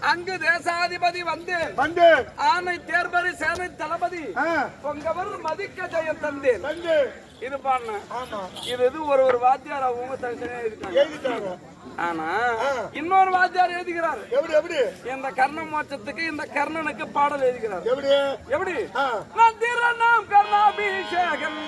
அங்கு தேசாதிபதி வந்து வந்து. ஆனை தேர்பரி சேனை தளபதி பொங்கவர் மதிக்க ஜெயம் தந்தேன். இது ஆமா. இது இது ஒரு ஒரு வாத்தியார் அவங்க தனித்தனியா இருக்காங்க. ஆனா. இன்னொரு வாத்தியார் எழுதுகிறார். எப்படி எப்படி? இந்த கர்ண மோட்சத்துக்கு இந்த கர்ணனுக்கு பாடல் எழுதுகிறார். எப்படி? எப்படி? நான் திரணம் கர்ணாபிஷேகம்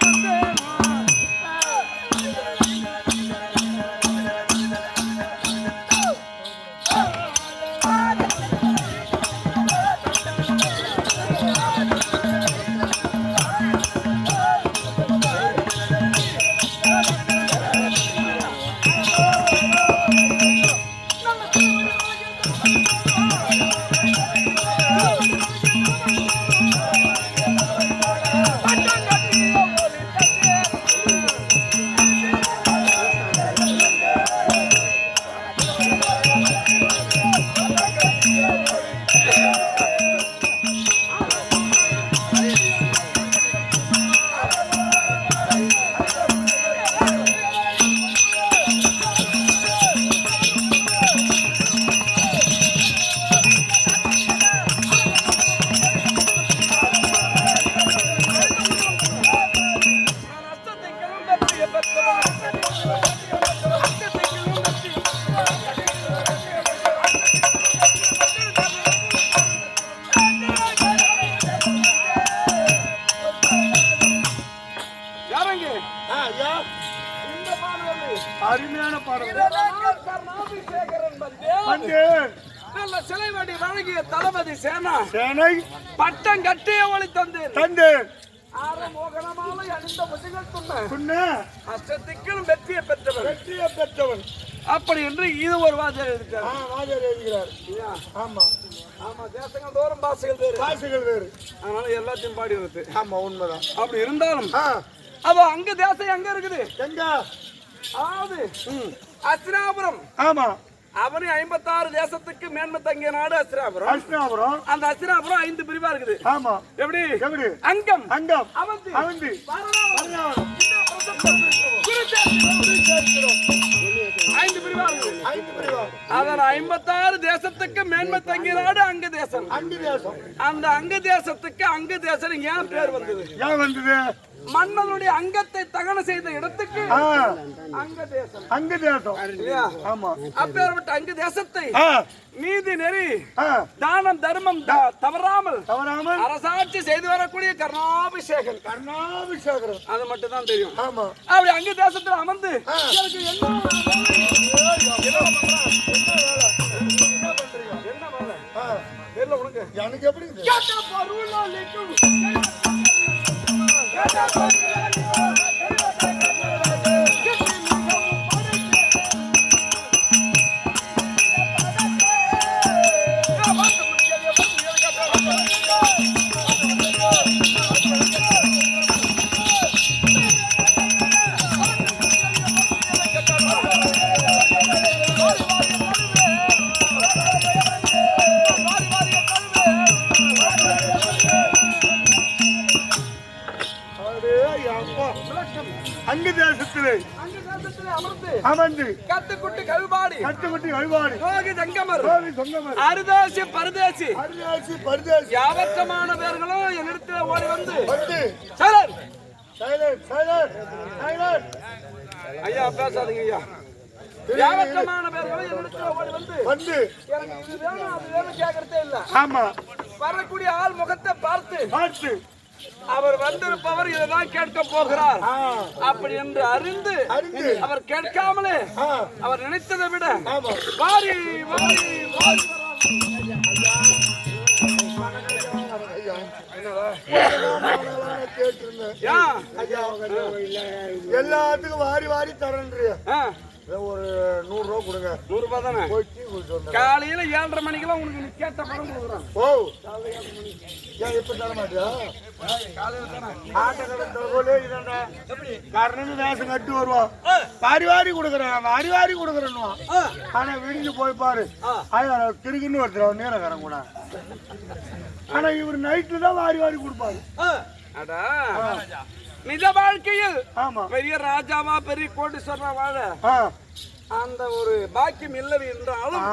அருமையான பாடல் நல்ல சிலைவடி வழங்கிய தளபதி சேனா. சேனை. பட்டம் ஒளி தந்தேன். தந்து. ஆற மோகனமாலை அணிந்த முதுகள் துண்ண. அஷ்டத்திற்கும் வெற்றியை பெற்றவர். வெற்றியை பெற்றவன் அப்படி என்று இது ஒரு வாசல் ஆ, இருக்கார் வாஜர் எழுதுகிறார்? ஆமா. ஆமா தேசங்கள் தோறும் பாசைகள் வேறு. அதனால எல்லாத்தையும் பாடி வருது ஆமா உண்மைதான். அப்படி இருந்தாலும் அப்போ அங்க தேசம் எங்க இருக்குது? எங்க? அதாவது அஸ்திராபுரம் ஆமா. அவனி ஐம்பத்தாறு தேசத்துக்கு மேன்மை தங்கிய நாடு அஸ்திராபுரம் அஷ்டாபுரம் அந்த அஸ்திராபுரம் ஐந்து பிரிவா இருக்குது. ஆமா. எப்படி? எப்படி? அங்கம். அங்கம். அவந்தி. அவந்தி. ஐந்து பிரிவா இருக்குது. அதன் ஐம்பத்தாறு தேசத்துக்கு மேன்மை தங்கிய நாடு அங்க தேசம். அங்கு தேசம். அந்த அங்க தேசத்துக்கு அங்க தேசம். ஏன் பேர் வந்தது? ஏன் வந்தது? மன்னனுடைய அங்கத்தை தகனம் செய்த இடத்துக்கு அங்க தேசம் அங்கு தேசம் ஆமா. அப்பேற்பட்ட அங்க தேசத்தை நீதி நெறி தானம் தர்மம் த- தவறாமல் தவறாமல் அரசாட்சி செய்து வரக்கூடிய கருணாபிஷேகன் கர்ணாபிஷேகரம் அது மட்டும் தான் தெரியும். ஆமா. அப்படி அங்க தேசத்துல அமர்ந்து. எனக்கு என்ன என்ன உனக்கு. எனக்கு எப்படி இது? கேட்ட அருதேசி பரதேசி. பரதேசி பரதேசி. யாவற்றமான பேர்களும் என்னிடத்தில் ஓடி வந்து. வந்து. சரண் சைலண்ட் சைலண்ட் சைலண்ட் ஐயா பேசாதீங்க ஐயா. யாவற்றமான பேர்களும் என்னிடத்தில் ஓடி வந்து. வந்து. எனக்கு இது வேணும் அது வேணும் கேட்கறதே இல்ல. ஆமா. வரக்கூடிய ஆள் முகத்தை பார்த்து. பார்த்து. அவர் வந்திருப்பவர் இதைதான் கேட்க போகிறார். அப்படி என்று அறிந்து அறிந்து. அவர் கேட்காமலே அவர் நினைத்ததை விட வாரி வாரி வாரி. எல்லாத்துக்கும் வாரி வாரி தரேன்றிய? ஒரு நூறு ரூபா கொடுங்க. நூறு ரூபாய் தானே? போய் டீ குடிச்சு வந்தேன் காலையில ஏழரை மணிக்கெல்லாம் உனக்கு நீ கேட்ட படம் கொடுக்குறான். ஓ. ஏன் இப்ப தர மாட்டியா? விடிஞ்சு போய் பாரு. ஆயா கிறுக்குன்னு ஒருத்தர் நீரகரம் கூட. ஆனா இவர் நைட்டு தான் வாரி வாரி கொடுப்பாரு. அடா நிஜ வாழ்க்கையில் பெரிய ராஜாவா பெரிய கோடீஸ்வரனா வாழ அந்த ஒரு பாக்கியம் இல்லை என்றாலும்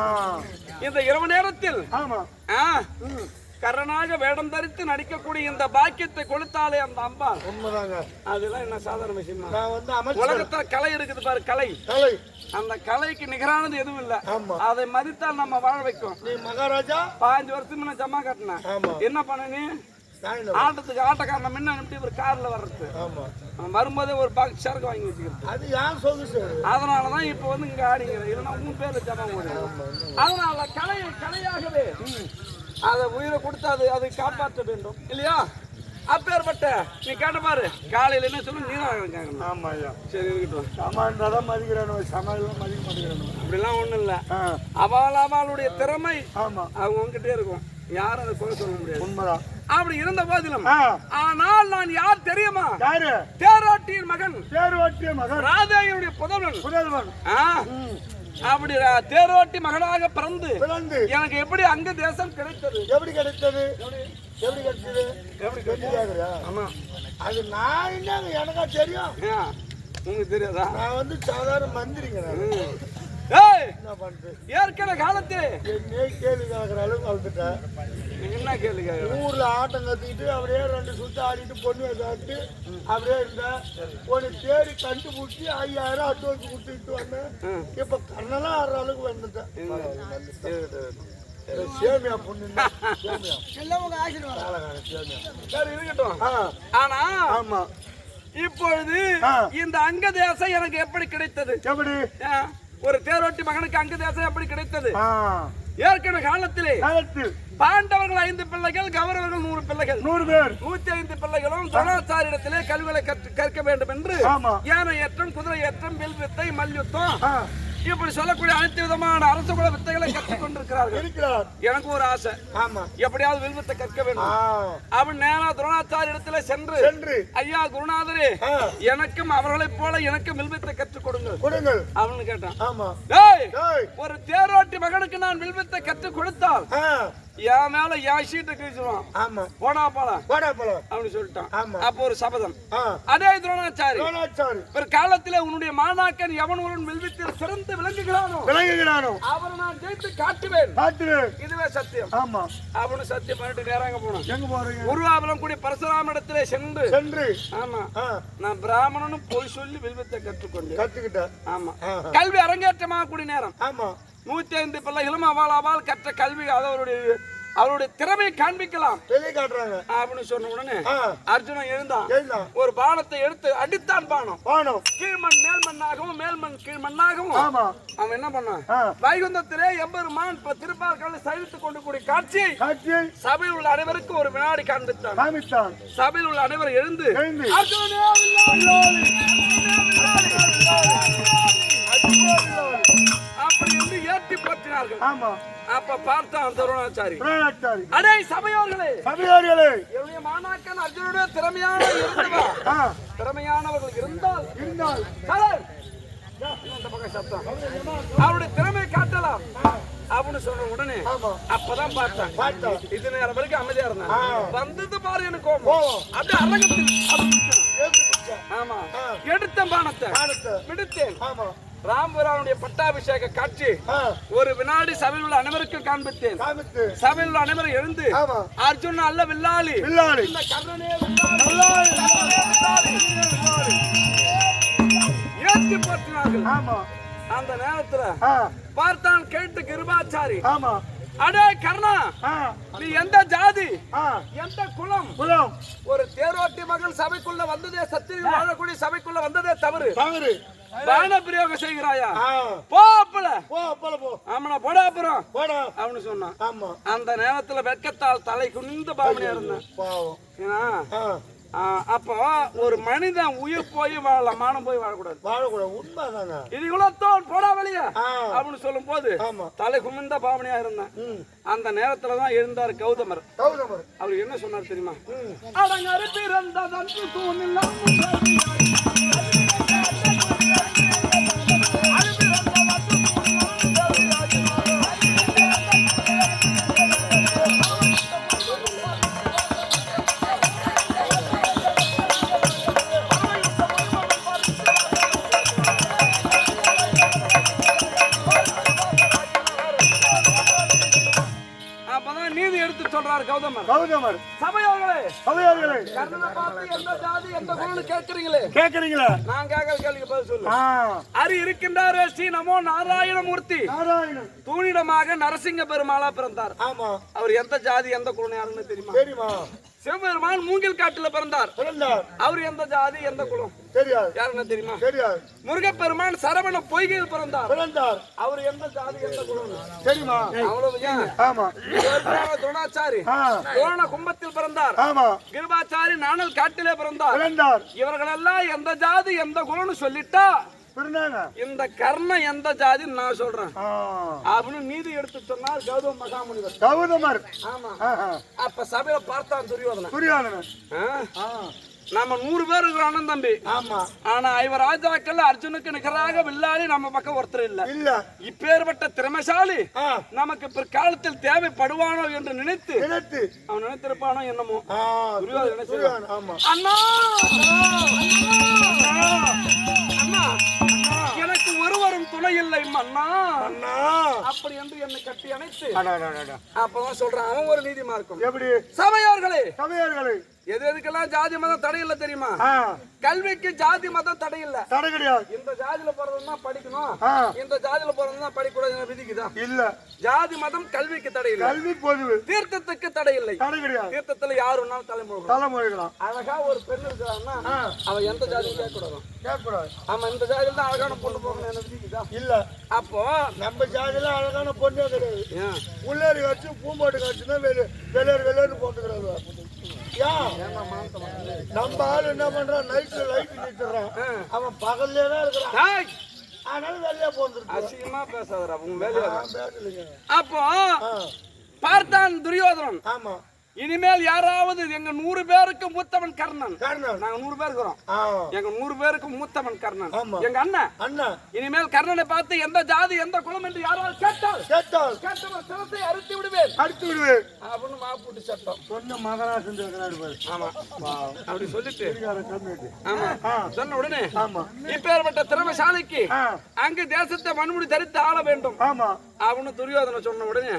இந்த இரவு நேரத்தில் கரனாக வேடம் தரித்து நடிக்கக்கூடிய இந்த பாக்கியத்தை கொடுத்தாலே அந்த அம்பா உண்மைதாங்க. அதெல்லாம் என்ன சாதாரண விஷயமா? நான் வந்து உலகத்துல கலை இருக்குது பாரு கலை. கலை. அந்த கலைக்கு நிகரானது எதுவும் இல்ல. அதை மதித்தால் நம்ம வாழ வைக்கும். நீ மகாராஜா? பாஞ்சு வருஷத்துக்கு முன்ன ஜமா கட்டினேன் என்ன பண்ண நீ? நான் ஆட்டத்துக்கு ஆட்டக்காரனை முன்ன அனுப்பி ஒரு கார்ல வர்றது. வரும்போதே ஒரு பாக்ஸ் சரக்கு வாங்கி வச்சுக்கிறது. அது யார் சொகுசு? அதனாலதான் இப்ப வந்து இங்க ஆடிங்கிற இல்லைன்னா உன் பேர்ல ஜமா முடியும். அதனால கலையை கலையாகவே அதை உயிரை கொடுத்து அது அதை காப்பாற்ற வேண்டும் இல்லையா? அப்பேற்பட்ட நீ கேட்ட பாரு காலையில என்ன சொல்லு நீதான் கேட்கணும் ஆமா ஐயா. சரி இருக்கட்டும். சமாளிதான் மதிக்கிறானு சமாளிதான் மதிக்க மாட்டேங்கிறானு அப்படிலாம் ஒண்ணும் இல்ல. அவள் அவளுடைய திறமை ஆமா. அவங்க உங்ககிட்டே இருக்கும். யாரும் அதை குறை சொல்ல முடியாது. உண்மைதான். அப்படி இருந்த போதிலும் ஆனால் நான் யார் தெரியுமா? யாரு? தேரோட்டியின் மகன். பேர் ஓட்டிய மகன். ராதேவியுடைய புதல்வன். புதல்வன். அப்படி தேரோட்டி மகனாக பிறந்து பிறந்து. எனக்கு எப்படி அங்க தேசம் கிடைத்தது? எப்படி கிடைத்தது? எப்படி கிடைச்சது எப்படி கேட்குறியா ஆமா. அது நான் என்னங்க எனக்கா தெரியும்? உங்களுக்கு தெரியாதா? நான் வந்து சாதாரண மந்திரிங்க ஏற்கனவே காலத்து. என்னே கேள்வி கேட்குற அளவுக்கு வளர்த்துட்டேன் நீங்க என்ன கேள்வி? ஊர்ல ஆட்டம் கத்திக்கிட்டு அப்படியே ரெண்டு சுத்து ஆடிட்டு பொண்ணு சாப்பிட்டு அப்படியே இருந்தேன் ஒரு தேடி கண்டுபிடிச்சி ஐயாயிரம் அட்வான்ஸ் கொடுத்துட்டு வந்தேன். இப்ப கண்ணெல்லாம் ஆடுற அளவுக்கு வந்துட்டேன். சேமியா பொண்ணு சேமியா. சேமியா. சரி இருக்கட்டும். ஆனா ஆமா. இப்பொழுது. இந்த அங்க தேசம் எனக்கு எப்படி கிடைத்தது? எப்படி? ஆ, ஒரு தேரோட்டி மகனுக்கு அங்க தேசம் எப்படி கிடைத்தது? ஏற்கனவே காலத்திலே பாண்டவர்கள் ஐந்து பிள்ளைகள் கௌரவர்கள் நூறு பிள்ளைகள். நூறு பேர். நூத்தி ஐந்து பிள்ளைகளும் துணாச்சாரிடத்திலே கல்விகளை கற்று- கற்க வேண்டும் என்று யானை ஏற்றம் குதிரை ஏற்றம் வில் வித்தை மல்யுத்தம் இப்படி சொல்லக்கூடிய அனைத்து விதமான அரச குல வித்தைகளை கற்றுக் கொண்டிருக்கிறார்கள். இருக்கிறார். எனக்கு ஒரு ஆசை. ஆமா. எப்படியாவது வில்வித்தை கற்க வேண்டும். அவன் நேரா துரோணாச்சாரி இடத்துல சென்று சென்று. ஐயா குருநாதரே எனக்கும் அவர்களைப் போல எனக்கும் வில்வித்தை கற்றுக் கொடுங்க கொடுங்கள். அவனு கேட்டான். ஆமா. ஒரு தேரோட்டி மகனுக்கு நான் வில்வித்தை கற்றுக் கொடுத்தால் என் மேல என் சீட்டை கிழிச்சிருவான். ஆமா. போனா போலாம் வாடா போலாம் அப்படின்னு சொல்லிட்டான். ஆமா. அப்போ ஒரு சபதம். அதே துரோணாச்சாரி. சோனாச்சாரி ஒரு காலத்திலே உன்னுடைய மாணாக்கன் எவன் வில்வித்தில் சிறந்து விளங்குகிறானோ விளங்குகிறானோ. அவரை நான் ஜெயித்து காட்டுவேன். காத்துரு இதுவே சத்தியம். ஆமா. அவனு சத்தியம் பண்ணிட்டு நேராங்க போனான்? எங்க போறீங்க? உருவாபலம் கூடிய பரசுராம இடத்திலே சென்று. சென்று. ஆமா. நான் பிராமணனும் பொய் சொல்லி வில்வித்தை கற்றுக்கொண்டேன். கத்துக்கிட்ட ஆமா. கல்வி அரங்கேற்றமாக கூடிய நேரம். ஆமா. நூத்தி ஐந்து பிள்ளைகளும் அவள் அவள் கற்ற கல்வி அவருடைய அவருடைய திறமையை காண்பிக்கலாம் காட்டுறாங்க அப்படின்னு சொன்ன உடனே அர்ஜுனன் எழுந்தான் ஒரு பானத்தை எடுத்து அடித்தான் பானம் வானம் கீழ்மண் மேல் மண்ணாகவும் மேல்மண் கீழ் மண்ணாகவும் ஆமா அவன் என்ன பண்ணான் வைகுந்தத்திலே எம்பெருமான் இப்ப திருப்பார்களை சைவித்துக் கொண்டு கூடிய காட்சியை சபையில் உள்ள அனைவருக்கும் ஒரு வினாடி காண்பித்தான் சபையில் உள்ள அனைவரும் எழுந்து எழுந்து ஏற்றி போற்றினார்கள் ஆமா. அப்ப பார்த்தான் தருணாச்சாரி பிராணாச்சாரி அடே சபையோர்களே சபையாரிகளே. என்னுடைய மாணாக்கன் அர்ஜுனுடைய திறமையான இருந்தவா? திறமையானவர்கள் இருந்தால் இருந்தால். சத்தம். அவருடைய திறமை காட்டலாம். அப்படின்னு சொன்ன உடனே அப்பதான் பார்த்தேன். பார்த்தா இது நேரம் வரைக்கும் அமைதியா இருந்தான். வந்தது பாரு எனக்கு கோபம். அப்படியே அரங்கத்தில். ஆமா. எடுத்த பானத்தை பானத்தை. விடுத்தேன். ஆமா ராம்பராவுடைய பட்டாபிஷேக காட்சி. ஒரு வினாடி சபையில் உள்ள அனைவருக்கும் காண்பித்தேன். சபையில் உள்ள அனைவரும் எழுந்து அர்ஜுன் அல்ல வில்லாளி. வில்லாளி. ஏற்றி போற்றினார்கள். ஆமா. அந்த நேரத்துல பார்த்தான் கேட்டு கிருபாச்சாரி. ஆமா. அடே கர்ணா நீ எந்த ஜாதி? எந்த குலம்? குலம். ஒரு தேரோட்டி மகன் சபைக்குள்ள வந்ததே சத்திரியில் வாழக்கூடிய சபைக்குள்ள வந்ததே தவறு. தவறு. பான பிரயோகம் செய்கிறாயா? போப்பல போ போல போ ஆமனா போடா அப்புறம். போடா. அவனு சொன்னான். ஆமா. அந்த நேரத்துல வெட்கத்தால் தலை குனிந்து பாவனையா இருந்தேன் பாவம். ஏன்னா அப்போ ஒரு மனிதன் உயிர் போய் வாழலாம் மானம் போய் வாழக்கூடாது. வாழக்கூடாது. உண்மைதாங்க இது இவ்வளோத்தோன் போடா வெளிய ஆ. அப்படின்னு சொல்லும் போது தலை குமிந்த பாவனையா இருந்தேன் அந்த நேரத்துல தான் எழுந்தார் கௌதமர். கௌதமர். அவர் என்ன சொன்னார் தெரியுமா? அடங்கரு பிறந்ததன்று தூணில்லாம் கௌதமர் கௌதமர் சபையோர்களே. சபையார்களே. கர்ணனை பார்த்து எந்த ஜாதி எந்த குணம்னு கேட்கறீங்களே? நான் கேட்கற கேள்விக்கு பதில் சொல்லு. அரி இருக்கின்றாரே ஸ்ரீ நமோ நாராயணமூர்த்தி. நாராயணன். தூணிடமாக நரசிங்க பெருமாளா பிறந்தார். ஆமா. அவர் எந்த ஜாதி எந்த குலம் யாருன்னு தெரியுமா? தெரியுமா? சிவபெருமான் மூங்கில் காட்டுல பிறந்தார். அவர் எந்த ஜாதி எந்த குலம்? தெரியாது. யாருன்னு தெரியுமா? தெரியாது. முருகப்பெருமான் சரவண பொய்கையில் பிறந்தார். பிறந்தார். அவர் எந்த ஜாதி எந்த குலம்? தெரியுமா? அவ்வளவு ஆமா. துணாச்சாரி ஆ. துரோண கும்பத்தில் பிறந்தார். ஆமா. கிருபாச்சாரி நாணல் காட்டிலே பிறந்தார். பிறந்தார். இவர்களெல்லாம் எந்த ஜாதி எந்த குலம்னு சொல்லிட்டா இந்த கர்ணம் எந்த ஜாதின்னு நான் சொல்றேன். அப்படின்னு நீதி எடுத்து சொன்னார் கௌதம மகாமுனிவர். கௌதமர். ஆமா. அப்ப சபையில பார்த்தான் துரியோதனன். துரியோதனன். நம்ம நூறு பேர் இருக்கிறோம் தம்பி. ஆமா. ஆனா இவர் ராஜாக்கள் அர்ஜுனுக்கு நிகராக வில்லாளி நம்ம பக்கம் ஒருத்தர் இல்ல. இல்ல. இப்பேற்பட்ட திறமைசாலி நமக்கு பிற்காலத்தில் தேவைப்படுவானோ என்று நினைத்து நினைத்து. அவன் நினைத்திருப்பானோ என்னமோ? அண்ணா! அண்ணா! ஒருவரும் துணை இல்லை அண்ணா அண்ணா அப்படி என்று என்னை கட்டி அணைத்து. அப்பதான் சொல்றான் அவன் ஒரு நீதிமா இருக்கும் எப்படி? சபையோர்களே. சபையார்களே. எது எதுக்கெல்லாம் ஜாதி மதம் தடை இல்லை தெரியுமா கல்விக்கு ஜாதி மதம் தடை இல்லை தடை கிடையாது. இந்த ஜாதியில பிறந்தா படிக்கணும். இந்த ஜாதியில பிறந்தா படிக்கூடாது விதிக்குதா? இல்ல. ஜாதி மதம் கல்விக்கு தடை இல்லை கல்வி பொதுவு. தீர்த்தத்துக்கு தடை இல்லை தடை கிடையாது. தீர்த்தத்துல யாரு வேணாலும் தலைமுறை தலைமொழிகளாம் அழகா ஒரு பெண் இருக்கிறான்னா அவன் எந்த ஜாதியும் கேட்கக்கூடாது கேட்கக்கூடாது. ஆமா இந்த ஜாதியில தான் அழகான பொண்ணு போகணும். இல்ல. அப்போ? நம்ம ஜாதியில அழகான பொண்ணே கிடையாது உள்ளேரி காட்சி பூம்பாட்டு காட்சி தான் வெளியே வெளியேறு வெளியேறு போட்டுக்கிறாங்க ஏன் நம்ம ஆளு என்ன பண்றான் நைட்டு லைட் நிறுத்துறான் அவன் பகல்லே தான் இருக்கிறான். அதனால வெளியே போந்துருக்கு அசிங்கமா பேசாதடா உன் வேலையை அப்போ பார்த்தான் துரியோதனன். ஆமா. இனிமேல் யாராவது எங்க நூறு பேருக்கு மூத்தவன் கர்ணன். நாங்க நூறு பேர் இருக்கிறோம். எங்க நூறு பேருக்கு மூத்தவன் கர்ணன். எங்க அண்ணன். அண்ணா. இனிமேல் கர்ணனை பார்த்து எந்த ஜாதி எந்த குலம் என்று யாராவது கேட்டால் கேட்டால். கேட்டவன் சிரத்தை அறுத்து விடுவேன். அடித்து விடுவேன். அப்படின்னு மாப்பூட்டு சட்டம். சொன்ன மகராசன் இருக்கிறாரு பாரு ஆமா. அப்படி சொல்லிட்டு. ஆமா. சொன்ன உடனே ஆமா. இப்பேற்பட்ட திறமைசாலிக்கு அங்கு தேசத்தை மண்முடி தரித்து ஆள வேண்டும். ஆமா. அவனு துரியோதனை சொன்ன உடனே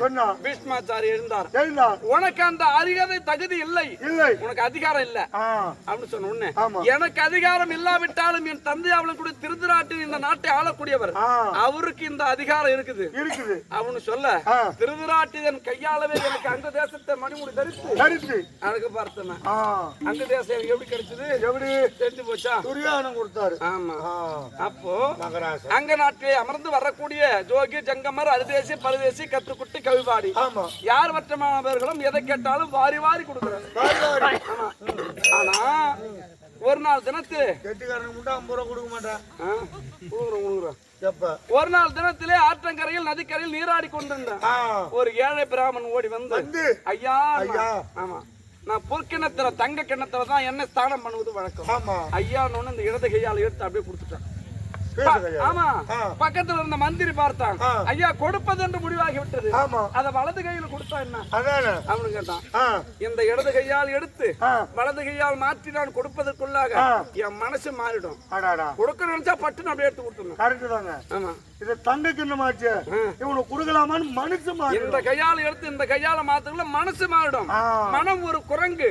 எழுந்தார். எழுந்தார். உனக்கு அந்த அருகதை தகுதி இல்லை. இல்லை. உனக்கு அதிகாரம் இல்ல. அப்படின்னு சொன்ன உடனே. எனக்கு அதிகாரம் இல்லாவிட்டாலும் என் தந்தை அவளும் கூட திருதராட்டில் இந்த நாட்டை ஆளக்கூடியவர். அவருக்கு இந்த அதிகாரம் இருக்குது. இருக்குது. அவனு சொல்ல திருதராட்டிதன் கையாளவே எனக்கு அங்க தேசத்தை மணிமுடி தரித்து. கருத்து அதுக்கு பார்த்தேன் அங்க தேசம் எனக்கு எப்படி கிடைச்சது? எப்படி? தெரிஞ்சு போச்சா? துரியானம் கொடுத்தாரு. ஆமா. அப்போ அங்க நாட்டிலே அமர்ந்து வரக்கூடிய ஜோகி ஜங்கமர் அருதேசி பரதேசி கத்துக்குட்டி கவிபாடி. ஆமா. யார் மற்றமானவர்களும் எதை கேட்டாலும் வாரி வாரி வாரி. ஆமா ஆனா ஒரு நாள் தினத்து கெட்டிக்காரனுக்கு மட்டும் ஐம்பது ரூபா கொடுக்க மாட்டேன். ஒரு நாள் தினத்திலே ஆற்றங்கரையில் நதிக்கரையில் நீராடி கொண்டிருந்தேன். ஒரு ஏழை பிராமணன் ஓடி வந்து ஐயா ஐயா. ஆமா. நான் பொற்கிணத்துல தங்க கிணத்துல தான் என்ன ஸ்தானம் பண்ணுவது வழக்கம். ஐயா இந்த இடது கையால எடுத்து அப்படியே கொடுத்துட்டேன். ஆமா. பக்கத்துல இருந்த மந்திரி பார்த்தான். ஐயா கொடுப்பது என்று முடிவாகி விட்டது அத வலது கையில கொடுத்தா என்ன? அவனு கேட்டான். இந்த இடது கையால் எடுத்து வலது கையால் மாற்றி நான் கொடுப்பதற்குள்ளாக. என் மனசு மாறிடும். கொடுக்க நினைச்சா பட்டுன்னு அப்படியே எடுத்து கொடுத்துடணும். கரெக்ட் தாங்க ஆமா. இது தங்க கிண்ணமாச்சு இவனுக்கு கொடுக்கலாமான்னு மனசு மாறி இந்த கையால எடுத்து இந்த கையால மாத்துக்குள்ள மனசு மாறிடும். மனம் ஒரு குரங்கு.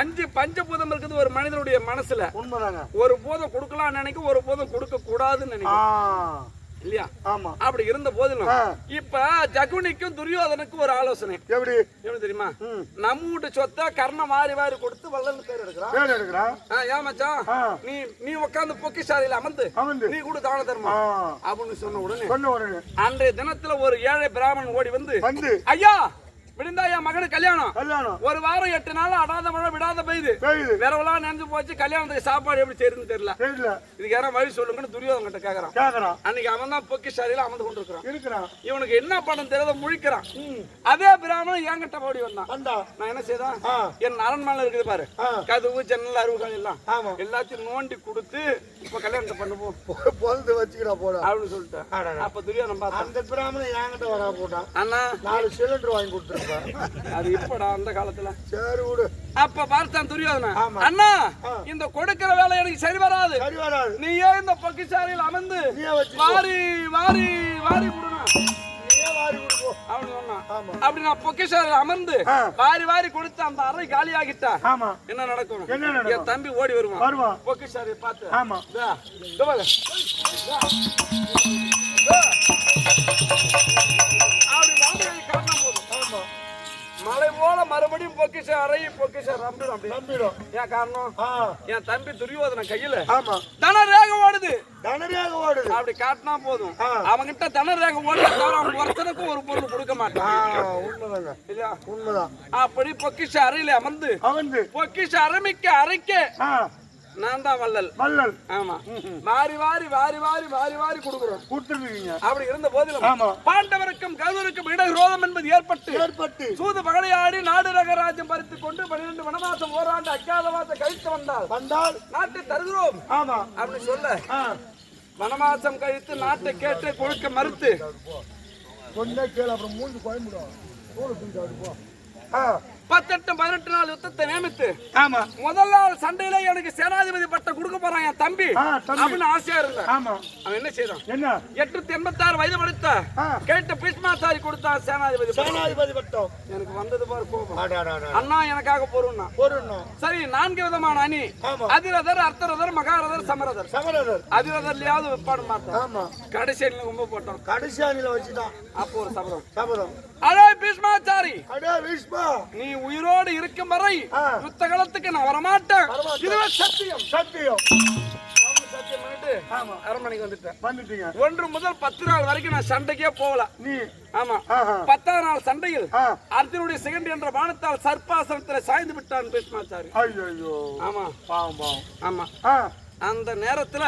அஞ்சு பஞ்சபூதம் இருக்குது ஒரு மனிதனுடைய மனசுல. உண்மைதாங்க ஒரு போதும் கொடுக்கலாம் நினைக்கும் ஒரு போதும் கொடுக்க கூடாதுன்னு ஆ. நினைக்கும் இல்லையா? ஆமா. அப்படி இருந்த போதிலும் இப்ப ஜகுனிக்கும் துரியோதனுக்கும் ஒரு ஆலோசனை. எப்படி? என்ன தெரியுமா? ம். நம்ம வீட்டு சொத்தை கர்ணம் மாறி வாரி கொடுத்து வல்லன்னு பேர் எடுக்கிறான். ஏன் மச்சான்? நீ நீ உட்காந்து பொக்கிஷாலையில அமர்ந்து நீ கூட தான தர்மா அப்படின்னு சொன்ன உடனே சொன்ன உடனே. அன்றைய தினத்துல ஒரு ஏழை பிராமணன் ஓடி வந்து வந்து. ஐயா என் மகனுக்கு கல்யாணம். கல்யாணம். ஒரு வாரம் எட்டு நாள் அடாத மழை விடாத பெய்யுது. பெய்யுது. விரவெல்லாம் நினைஞ்சு போச்சு கல்யாணத்துக்கு சாப்பாடு எப்படி செய்யுதுன்னு தெரியல. தெரியல. இதுக்கு யாரும் வழி சொல்லுங்கன்னு துரியோதன் கிட்ட கேக்குறான். கேக்குறான். அன்னைக்கு அவன் தான் பொக்கிஷாலையில அமர்ந்து கொண்டிருக்கிறான். இருக்கிறான். இவனுக்கு என்ன படம் தெரியாத முழிக்கிறான். அதே பிராமணன் என்கிட்ட ஓடி வந்தான். வந்தா. நான் என்ன செய்தான்? என் அரண்மனை இருக்குது பாரு. கதவு ஜன்னல் அருவுகள் எல்லாம் எல்லாத்தையும் நோண்டி கொடுத்து இப்ப கல்யாணத்தை பண்ணுவோம். பொழுது வச்சுக்கிடா போடா. அப்படின்னு சொல்லிட்டேன். அப்ப துரியோதன் பார்த்தா. அந்த பிராமணன் என்கிட்ட வரா போட்டான் அண்ணா. நாலு சிலிண்டர் வாங்கி கொடுத்துருப்பேன் அது இப்படா அந்த காலத்துல? சரி விடு. அப்ப பார்த்தான் துரியோதனன் ஆமா. அண்ணா. இந்த கொடுக்கிற வேலை எனக்கு சரி வராது. சரி வராது. நீயே இந்த பொக்கிச்சாரியில் அமர்ந்து வாரி வாரி வாரி விடணும் அப்படின்னு சொன்னான் ஆமா. அப்படி நான் பொக்கிஷால அமர்ந்து. வாரி வாரி கொடுத்து அந்த அறை காலியாகிட்டா ஆமா. என்ன நடக்கும்? என்ன நடக்கும்? என் தம்பி ஓடி வருவான். வருவான் பொக்கிஷாரை பார்த்து. ஆமா. இதா, மலை போல மறுபடியும் பொக்கிஷ அறை பொக்கிஷ ரம்பிடும் அப்படி நம்பிடும் ஏன் காரணம்? என் தம்பி துரியோதன கையில? ஆமா. தன ரேகை ஓடுது. தனரியாக ஓடுது. அப்படி காட்டினா போதும். ஆ. அவன்கிட்ட தன ரேகை ஓடுது அவன் ஒருத்தனுக்கும் ஒரு பொருள் கொடுக்க மாட்டான். உண்மைதாங்க. இல்லையா? உண்மைதான். அப்படி பொக்கிஷ அறையில அமர்ந்து அவந்து பொக்கிஷ அரமிக்க அரைக்க நான் தான் வள்ளல். வள்ளல். ஆமா. வாரி வாரி வாரி வாரி வாரி வாரி கொடுக்குறோம். கொடுத்துருக்கீங்க. அப்படி இருந்த போதிலும் ஆமா. பாண்டவருக்கும் கௌரவருக்கும் இடைவிரோதம் என்பது ஏற்பட்டு ஏற்பட்டு. சூது பகடையாடி நாடு நகராஜ்யம் பறித்துக் கொண்டு பன்னிரண்டு வனவாசம் ஓராண்டு அக்காதவாசம் கழித்து வந்தால் வந்தால் நாட்டை தருகிறோம். ஆமா. அப்படின்னு சொல்ல வனவாசம் கழித்து நாட்டை கேட்டு கொடுக்க மறுத்து சொன்ன கேளு அப்புறம் மூஞ்சி போ. ஆ. பத்தெட்டு பதினெட்டு நாள் யுத்தத்தை நியமித்து ஆமா. முதல் நாள் சண்டையில எனக்கு சேனாதிபதி பட்டம் கொடுக்க போறான் என் தம்பி அப்படின்னு ஆசையா இருந்தேன். ஆமா. அவன் என்ன செய்தான்? என்ன? எட்நூத்தி எண்பத்தாறு வயது படித்த கேட்ட பீஷ்மாச்சாரி கொடுத்தான் சேனாதிபதி பட்டம். சேனாதிபதி பட்டம். எனக்கு வந்தது பாரு கோபம். அண்ணா எனக்காக பொருண்ணா பொருண்ணா சரி நான்கு விதமான அணி. ஆமா. அதிரதர் அர்த்தரதர் மகாரதர் சமரதர். சமரதர். அதிரதர்லயாவது விற்பாடு மாட்டோம் ஆமா. கடைசியில் ரொம்ப போட்டோம் கடைசி அணில வச்சுதான் அப்போ ஒரு சபதம் சபதம் அடே பீஷ்மாச்சாரி. அடே விஷ்மா நீ உயிரோடு இருக்கும் வரை. யுத்த காலத்துக்கு நான் வரமாட்டேன். இதுவே சத்தியம். சத்தியம். அரண்மனைக்கு வந்துட்டேன். வந்துட்டீங்க. ஒன்று முதல் பத்து நாள் வரைக்கும் நான் சண்டைக்கே போகல. நீ? ஆமா. பத்தாம் நாள் சண்டையில் அர்ஜுனுடைய செகண்ட் என்ற பானத்தால் சர்ப்பாசனத்தில் சாய்ந்து விட்டான் பீஷ்மாச்சாரி. ஐயோ ஆமா. பாவம் பாவம். ஆமா. அந்த நேரத்துல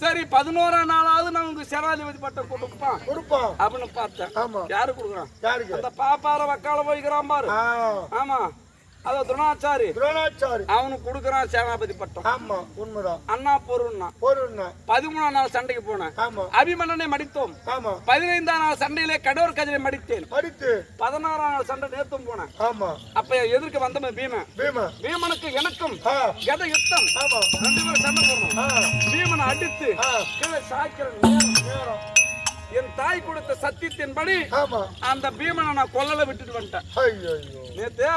சரி பதினோராம் நாளாவது நமக்கு சேனாதிபதி பட்டம் கொடுப்பான். கொடுப்பான் அப்படின்னு பார்த்தேன். யாரு கொடுக்குறான்? அந்த பாப்பார வக்கால போய்க்கிறான் பாரு. ஆமா. அத துரோணாச்சாரி. துரோணாச்சாரி. அவனுக்கு கொடுக்குறான் சேனாபதி பட்டம். ஆமா உண்மைதான். அண்ணா பொருள்னா. பொருண்ணா பதிமூணாம் நாள் சண்டைக்கு போனேன். ஆமா. அபிமன்னனை மடித்தோம். ஆமா. பதினைந்தாம் நாள் சண்டையிலே கடவர் கதிரை மடித்தேன். படித்து பதினாறாம் நாள் சண்டை நேத்தும் போனேன். ஆமா. அப்ப எதிர்க்க வந்தவன் பீமன். பீமா பீமனுக்கு எனக்கும் கத யுத்தம். ஆமா. ரெண்டு பேரும் சண்டை போடணும். பீமனை அடித்து கீழே சாய்க்கிற நேரம். நேரம். என் தாய் கொடுத்த சத்தியத்தின்படி அந்த பீமனை நான் கொல்லல விட்டுட்டு வந்துட்டேன். நேத்து